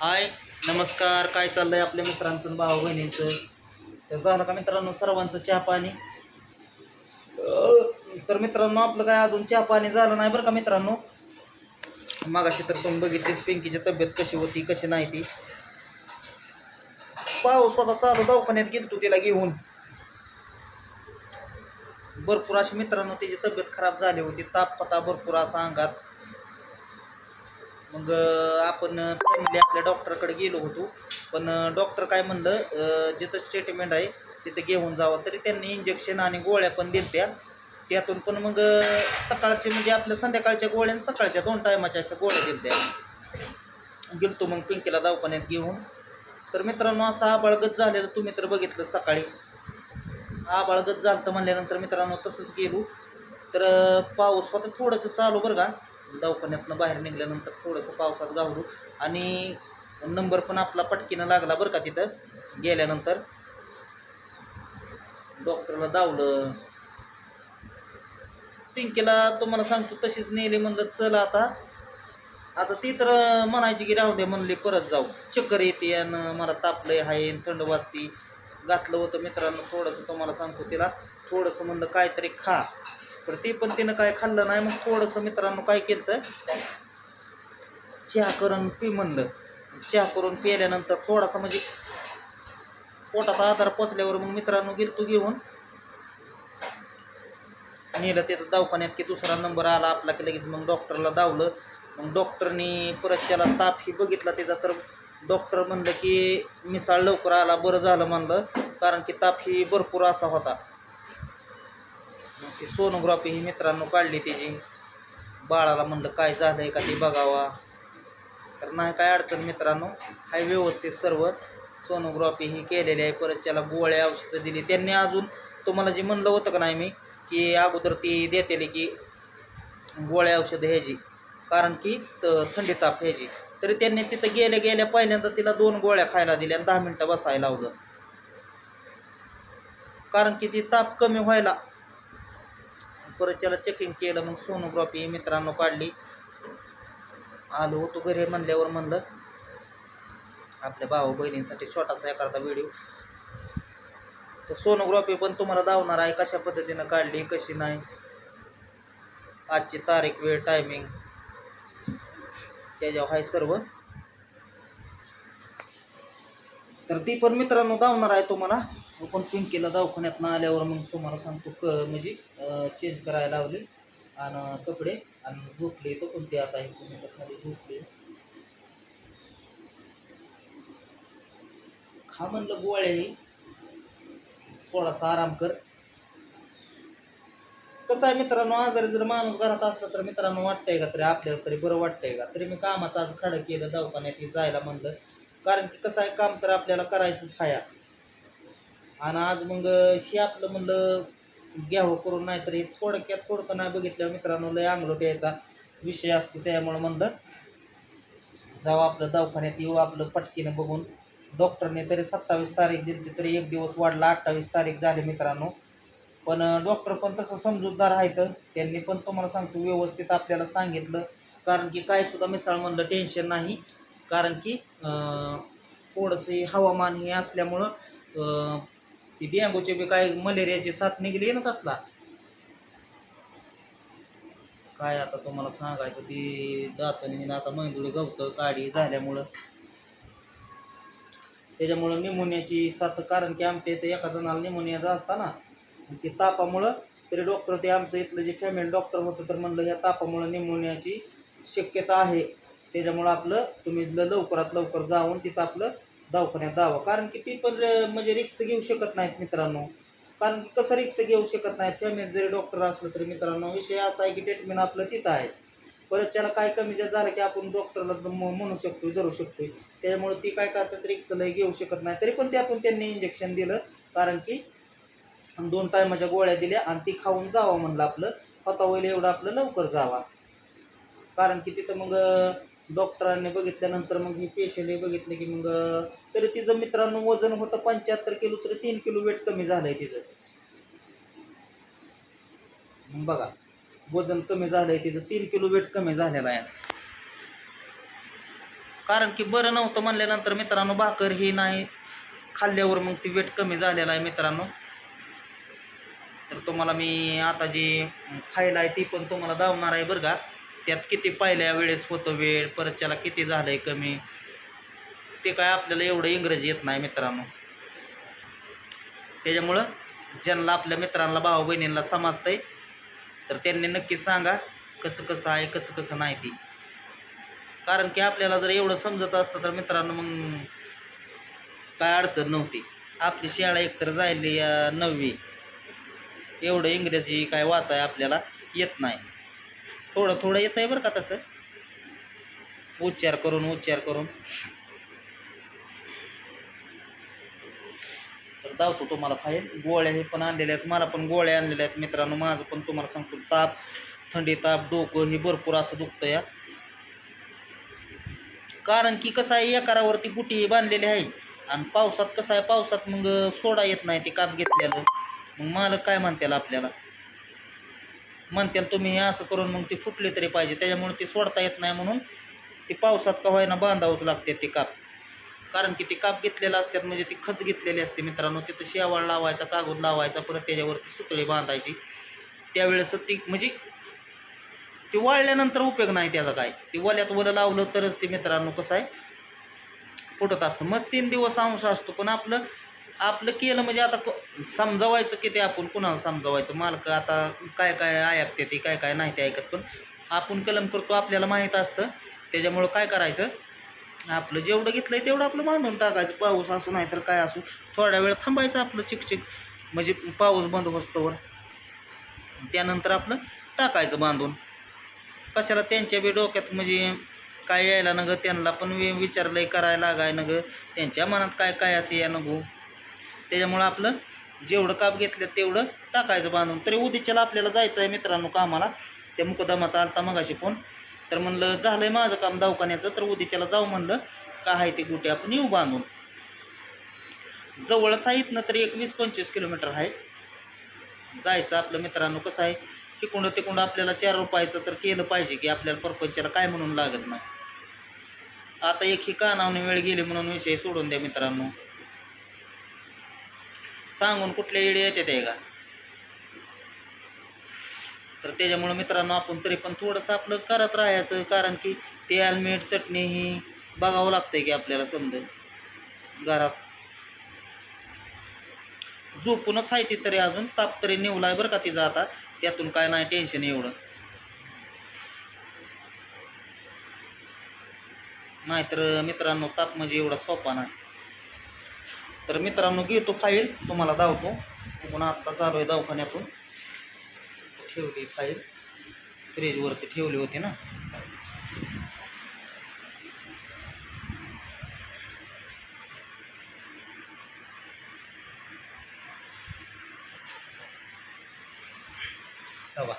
हाय नमस्कार. काय चाललं आहे आपल्या मित्रांचं आणि भाऊ बहिणींचं? तर झालं का मित्रांनो सर्वांचं चहा पाणी? तर मित्रांनो आपलं काय अजून चहा पाणी झालं नाही बरं का मित्रांनो? मागाशी तर तुम्ही बघितलीच पिंकीची तब्येत कशी होती कशी नाही ती. पाऊस स्वतः चालू दवाखान्यात गेलतो तिला घेऊन. भरपूर अशी मित्रांनो तिची तब्येत खराब झाली होती. ताप पता भरपूर असा अंगात. मग आपण फॅमिली आपल्या डॉक्टरकडे गेलो होतो. पण डॉक्टर काय म्हणलं जिथं स्टेटमेंट आहे तिथं घेऊन जावं. तरी त्यांनी इंजेक्शन आणि गोळ्या पण दिल्या त्यातून पण मग सकाळची सकाळचे म्हणजे आपल्या संध्याकाळच्या गोळ्या आणि सकाळच्या दोन टायमाच्या अशा गोळ्या दिल्या गेलतो मग पिंकीला दवाखान्यात घेऊन. तर मित्रांनो असं आबाळगत झालेलं तुम्ही तर बघितलं सकाळी. आबाळगत झालं तर म्हणल्यानंतर मित्रांनो तसंच गेलो. तर पाऊस होता थोडंसं चालू बरं का. दवाखान्यातनं बाहेर निघाल्यानंतर थोडंसं पावसात गावलो आणि नंबर पण आपला पटकीनं लागला बरं का तिथं. गेल्यानंतर डॉक्टरला दावलं पिंकीला तुम्हाला सांगतो तशीच नेली म्हणलं चल आता. आता ती तर म्हणायची की राहू दे म्हणली परत जाऊ. चक्कर येते आणि मला तापलंय हाय थंड वाजती. घातलं होतं मित्रांनो थोडंसं तुम्हाला सांगतो तिला. थोडंसं म्हणलं काहीतरी खा. तर ते पण तिनं काय खाल्लं नाही मग थोडंसं मित्रांनो काय केलं चहा करून पी म्हणलं. चहा करून पिल्यानंतर थोडासा म्हणजे पोटाचा आधार पोचल्यावर मग मित्रांनो गेलतो घेऊन. नेलं तिथं दवाखान्यात की दुसरा नंबर आला आपला की लगेच मग डॉक्टरला दावलं मग डॉक्टरनी परत त्याला ताप ही बघितला त्याचा तर डॉक्टर म्हणलं की मिसाळ लवकर आला बरं झालं म्हणलं. कारण की ताप ही भरपूर असा होता. मग ती सोनोग्राफी ही मित्रांनो काढली त्याची बाळाला म्हणलं काय झालं आहे का ते बघावा. तर नाही काय अडचण मित्रांनो. हाय व्यवस्थित सर्व. सोनोग्राफी ही केलेली आहे. परत त्याला गोळ्या औषधं दिली. त्यांनी अजून तुम्हाला जे म्हणलं होतं का नाही मी की अगोदर ती देतेली की गोळ्या औषधं ह्याची. कारण की थंडी ताप ह्याची. तरी त्यांनी तिथं गेल्या गेल्या पहिल्यांदा तिला दोन गोळ्या खायला दिल्या आणि दहा मिनटं बसायला लावलं. कारण की ती ताप कमी व्हायला परत त्याला चेकिंग केलं मग सोनोग्राफी मित्रांनो काढली. आलो होतो घरी म्हणल्यावर म्हणलं आपल्या भाऊ बहिणींसाठी छोटासा एखादा व्हिडिओ तर सोनोग्राफी पण तुम्हाला दावणार आहे कशा पद्धतीनं काढली कशी नाही. आजची तारीख वेळ टायमिंग त्याच्यावर आहे सर्व. तर ती पण मित्रांनो धावणार आहे तुम्हाला. आपण पिंकीला दवाखान्यातनं आल्यावर मग तुम्हाला सांगतो क म्हणजे चेंज करायला लावले. आणि कपडे आणि झोपले तर कोणते आता आहे तुम्ही खाली झोपले. खा म्हणलं गोळ्याही थोडासा आराम कर. कसं आहे मित्रांनो आजारी जर माणूस घरात असला तर मित्रांनो वाटतंय का तरी आपल्याला तरी बरं वाटतंय का तरी मी कामाचं आज खडं केलं दवाखान्यात जायला म्हणलं. कारण की कसं आहे काम तर आपल्याला करायचंच आहे. आणि आज मग शी आपलं म्हणलं घ्यावं करून नाही हे थोडक्यात थोडकं नाही बघितलं मित्रांनो लय अंगलोट यायचा विषय असतो त्यामुळं म्हणलं जाऊ आपलं दवाखान्यात येऊ आपलं पटकीनं बघून. डॉक्टरने तरी सत्तावीस तारीख दिली तरी एक दिवस वाढला अठ्ठावीस तारीख झाली मित्रांनो. पण डॉक्टर पण तसं समजूतदार आहेत. त्यांनी पण तुम्हाला सांगतो व्यवस्थित आपल्याला सांगितलं. कारण की काय सुद्धा मिसाळ म्हणलं टेन्शन नाही. कारण की थोडंसं हवामान हे असल्यामुळं ती डेंगूचे बी काय मलेरियाची साथ निघली ना कसला काय आता तुम्हाला सांगायचं ती दाचणी आता मैंदुळी गवतं काडी झाल्यामुळं. त्याच्यामुळं निमोनियाची साथ कारण की आमच्या इथे एका जणाला निमोनिया झाला ना ते तापामुळं तरी डॉक्टर ते आमचं इथलं जे फॅमिली डॉक्टर होतं तर म्हणलं ह्या तापामुळं निमोनियाची शक्यता आहे. त्याच्यामुळं आपलं तुम्ही लवकरात लवकर जाऊन तिथं आपलं दवाखान्यात जावं. कारण की ती पण म्हणजे रिक्स घेऊ शकत नाहीत मित्रांनो. कारण कसं रिक्स घेऊ शकत नाहीत? फॅमिली जरी डॉक्टर असलं तरी मित्रांनो विषय असा आहे की ट्रीटमेंट आपलं तिथं आहे. परत त्याला काय कमी जास्त झालं की आपण डॉक्टरला म्हणू शकतो धरू शकतो त्यामुळे ती काय करतात? रिक्स लय घेऊ शकत नाही तरी पण त्यातून त्यांनी इंजेक्शन दिलं. कारण की दोन टायमाच्या गोळ्या दिल्या आणि ती खाऊन जावं म्हणलं आपलं. होता होईल एवढं आपलं लवकर जावा. कारण की तिथं मग डॉक्टरांनी बघितल्यानंतर मग मी पेशंटही बघितलं की मग तरी तिचं मित्रांनो वजन होतं पंच्याहत्तर किलो तरी तीन किलो वेट कमी झालंय तिचं. मग बघा वजन कमी झालंय तिचं तीन किलो वेट कमी झालेलं आहे. कारण की बरं नव्हतं म्हणल्यानंतर मित्रांनो भाकर ही नाही खाल्ल्यावर मग ती वेट कमी झालेला आहे मित्रांनो. तर तुम्हाला मी आता जी खायला आहे ती पण तुम्हाला दावणार आहे बरं का. त्यात किती पहिल्या वेळेस होतो वेळ परत त्याला किती झालं आहे कमी? ते काय आपल्याला एवढं इंग्रजी येत नाही मित्रांनो. त्याच्यामुळं ज्यांना आपल्या मित्रांना भाऊ बहिणींना समजतंय तर त्यांनी नक्की सांगा कसं कसं आहे कसं कसं नाही ती. कारण की आपल्याला जर एवढं समजत असतं तर मित्रांनो मग काय अडचण नव्हती. आपली शाळा एकतर जायली नववी. एवढं इंग्रजी काय वाचाय आपल्याला येत नाही. थोडं थोडं येत आहे बरं का तसं. उच्चार करून उच्चार करून. तर जावतो तुम्हाला फाईल गोळ्या हे पण आणलेल्या आहेत मला पण गोळ्या आणलेल्या आहेत मित्रांनो. माझं पण तुम्हाला सांगतो ताप थंडी ताप डोकं हे भरपूर असं दुखतं या कारण की कसं आहे एकारावरती बुटी बांधलेली आहे. आणि पावसात कसं आहे पावसात मग सोडा येत नाही ते काप घेतलेलं. मग मालक काय म्हणत्याला आपल्याला? म्हणते तुम्ही हे असं करून मग ती फुटली तरी पाहिजे त्याच्यामुळे ती सोडता येत नाही म्हणून ती पावसात का व्हायना बांधावंच लागते ते काप. कारण की ती काप घेतलेलं असतात म्हणजे ती खच घेतलेली असते मित्रांनो तिथं शेवाळ लावायचा कागद लावायचा परत त्याच्यावरती सुतळी बांधायची. त्यावेळेस ती म्हणजे ती वाळल्यानंतर उपयोग नाही त्याचा काय. ती वल्यात वलं लावलं तरच ते मित्रांनो कसं आहे फुटत असतं. मस्त तीन दिवस अंश असतो पण आपलं आपलं केलं म्हणजे आता समजावायचं की ते आपण कुणाला समजावायचं? मालक आता काय काय ऐकते ते काय काय नाही ते ऐकत पण आपण कलम करतो आपल्याला माहीत असतं. त्याच्यामुळं काय करायचं? आपलं जेवढं घेतलं आहे तेवढं आपलं बांधून टाकायचं. पाऊस असू नाही तर काय असू थोड्या वेळ थांबायचं आपलं चिकचिक. म्हणजे पाऊस बंद होस्तवर त्यानंतर आपलं टाकायचं बांधून. कशाला त्यांच्या बी डोक्यात म्हणजे काय यायला न गं त्यांना पण विचारलं विचारलंय करायला लागाय न गं त्यांच्या मनात काय काय असे या नको त्याच्यामुळं आपलं जेवढं काप घेतलं तेवढं टाकायचं बांधून. तरी उद्याच्याला आपल्याला जायचं आहे मित्रांनो कामाला. त्या मुकदमाचा आलता मगाशी फोन. तर म्हणलं झालं आहे माझं काम दवाखान्याचं तर उद्याच्याला जाऊ म्हणलं. का आहे ते कुठे आपण येऊ बांधून. जवळच आहे इथनं तरी एक वीस पंचवीस किलोमीटर आहे. जायचं आपलं मित्रांनो कसं आहे तिकुंड तिकुंड आपल्याला चार रुपयाचं तर केलं पाहिजे की आपल्याला परपंचाला काय म्हणून लागत नाही. आता एक ही कानावने वेळ गेली म्हणून विषय सोडून द्या मित्रांनो. सांगून कुठले इडे येते ते का? तर त्याच्यामुळं मित्रांनो आपण तरी पण थोडंसं आपलं करत राहायचं कारण की ते मीठ चटणी ही बघावं लागतंय की आपल्याला समजेल घरात. झोपूनच आहे ती तरी अजून ताप तरी निवलाय बरं का तिचा आता त्यातून काय नाही टेन्शन एवढं. नाहीतर मित्रांनो ताप म्हणजे एवढा सोपा नाही. तर मित्रांनो घेतो फाईल तुम्हाला धावतो. पण आत्ता चालू आहे दवाखान्यातून. ठेवली फाईल फ्रीजवरती ठेवली होती ना. बघा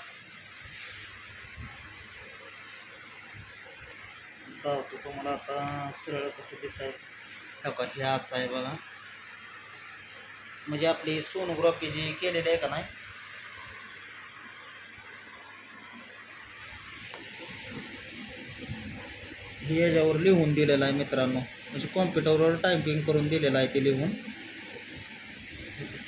धावतो तुम्हाला आता. सरळ कसं दिसायचं. हो का हे असं आहे बघा. म्हणजे आपली सोनोग्राफी जी केलेली आहे का नाही? हे याच्यावर लिहून दिलेलं आहे मित्रांनो. म्हणजे कॉम्प्युटरवर टायपिंग करून दिलेलं आहे ते लिहून.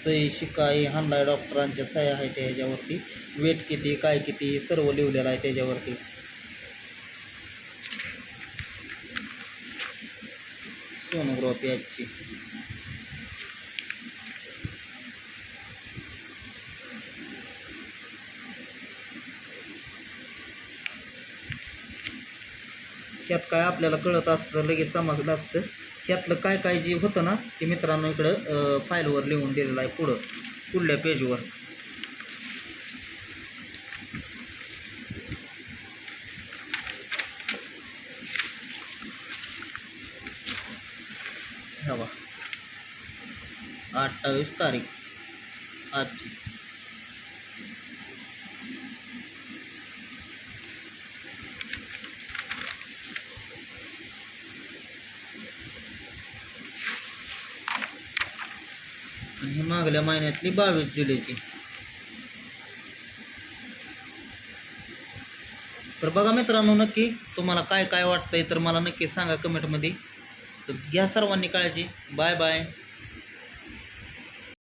सही शिकाई हाणलाय डॉक्टरांच्या सह्या आहेत ह्याच्यावरती वेट किती काय किती सर्व लिहिलेलं आहे त्याच्यावरती. सोनोग्राफी आजची. ह्यात काय आपल्याला कळत असतं तर लगेच समजलं असतं. ह्यातलं काय काय जे होतं ना ते मित्रांनो इकडं फाईलवर लिहून दिलेलं आहे पुढं पुढल्या पेजवर. हवा अठ्ठावीस तारीख. आजची. ही मागल्या महिन्यातली बावीस जुलैची. तर बघा मित्रांनो नक्की तुम्हाला काय काय वाटतंय तर मला नक्की सांगा कमेंटमध्ये. तर घ्या सर्वांनी काळजी. Bye bye